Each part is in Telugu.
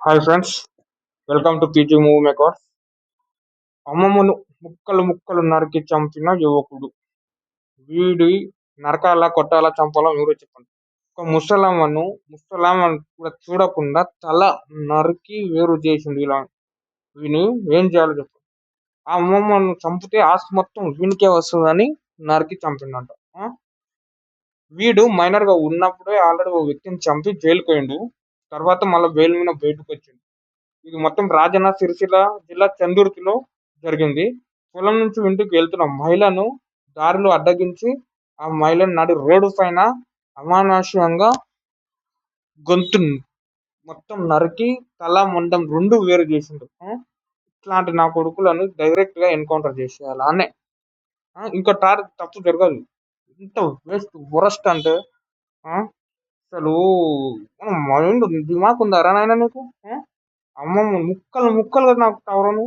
Hi friends welcome to PG movie maker అమ్మమ్మను ముక్కలు ముక్కలు నరికి చంపిన యువకుడు. వీడి నరకాల కొట్టాల చంపాలా ఎవరో చెప్పండి. ఒక ముసలమ్మను ముసలమ్మను కూడా చూడకుండా తల నరికి వేరు చేసిండు ఇలా. వీని ఏం చేయాలో చెప్పండి ఆ అమ్మమ్మను చంపితే ఆస్తి మొత్తం వీనికే వస్తుందని నరికి చంపిండంట. వీడు మైనర్గా ఉన్నప్పుడే ఆల్రెడీ ఒక వ్యక్తిని చంపి జైలుకి పోయిండు. తర్వాత మళ్ళీ వేలు మీద బయటకు వచ్చిండు ఇది మొత్తం రాజన్న సిరిసిల్ల జిల్లా చందుర్తిలో జరిగింది. పొలం నుంచి ఇంటికి వెళ్తున్న మహిళను దారిలో అడ్డగించి ఆ మహిళను నడి రోడ్డు పైన అమానుషంగా గొంతు మొత్తం నరికి తల మొండం రెండు వేరు చేసిండు. ఇట్లాంటి నా కొడుకులను డైరెక్ట్గా ఎన్కౌంటర్ చేసేయాలి అనే. ఇంకా ఇంకో టార్ తప్పు జరగదు. ఇంత వేస్ట్ వరస్ట్ అంటే అసలు మైండ్ దిమాక్ ఉందారా నాయన నీకు? ఆ? అమ్మమ్మ ముక్కలు ముక్కలుగా నాకు తవరను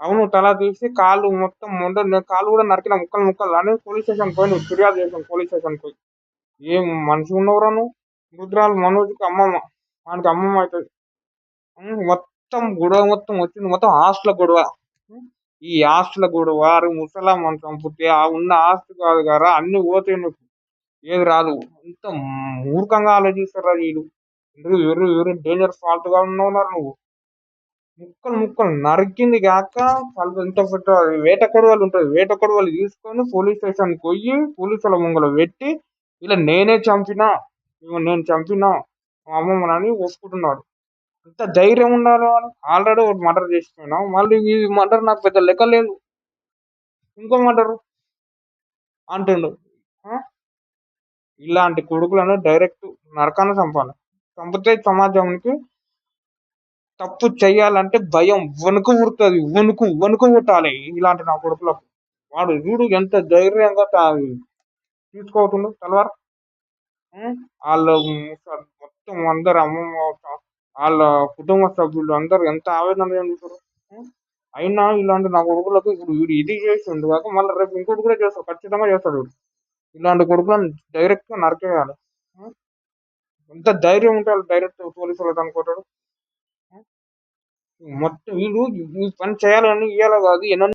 అవును తల తీసి కాళ్ళు మొత్తం మొండ కాళ్ళు కూడా నరికిన ముక్కలు ముక్కలు. అని పోలీస్ స్టేషన్ పోయి నువ్వు ఫిర్యాదు చేసాను పోలీస్ స్టేషన్ పోయి. ఏం మనిషి ఉన్నవరా నువ్వు? రుద్రాలు మనోజ్కి అమ్మమ్మ వానికి అమ్మమ్మ అవుతుంది మొత్తం గొడవ మొత్తం వచ్చింది. మొత్తం ఆస్తుల గొడవ. ఈ ఆస్తుల గొడవ అరే ముసలమ్మని చంపితే ఆ ఉన్న ఆస్తి కాదు కదా అన్ని పోతాయి నీకు ఏది రాదు. ఇంత మూర్ఖంగా ఆలోచిస్తారా వీళ్ళు? ఎందుకు ఎవరు ఎవరు డేంజర్ ఫాల్ట్గా ఉన్నావు నువ్వు? ముక్కలు ముక్కలు నరికింది కాక వాళ్ళు ఇంత పెద్ద వేట కొడవలు ఉంటుంది వేట కొడవలు తీసుకొని పోలీస్ స్టేషన్ పోయి పోలీసుల ముంగలు పెట్టి ఇలా నేనే చంపినా నేను చంపినా మా అమ్మమ్మని ఒప్పుకుంటున్నాడు ఎంత ధైర్యం ఉండాలి అని ఆల్రెడీ ఒకటి మర్డర్ చేసిపోయినా మళ్ళీ ఈ మర్డర్ నాకు పెద్ద లెక్క లేదు. ఇంకో మర్డర్ అంటుండు. ఇలాంటి కొడుకులను డైరెక్ట్ నరకాన చంపాలి. చంపితే సమాజానికి తప్పు చేయాలంటే భయం. వణుకు పుడుతుంది. వణుకు వణుకు పుట్టాలి ఇలాంటి నా కొడుకులకు. వాడు వీడు ఎంత ధైర్యంగా తా- తీసుకోవట్టుండు తలవారు. వాళ్ళ మొత్తం అందరు అమ్మమ్మ వాళ్ళ కుటుంబ సభ్యులు అందరూ ఎంత ఆవేదన చెందుతారు అయినా ఇలాంటి నా కొడుకులకు ఇప్పుడు వీడు ఇది చేసిండు కాక మళ్ళీ రేపు ఇంకోటి కూడా చేస్తాడు. ఖచ్చితంగా చేస్తాడు వీడు. ఇలాంటి కొడుకులను డైరెక్ట్గా నరికేయాలి. ఎంత ధైర్యం ఉంటే డైరెక్ట్ పోలీసు వాళ్ళకి అనుకుంటాడు మొత్తం వీళ్ళు ఈ పని చేయాలని ఇయ్యాల కాదు ఎన్నో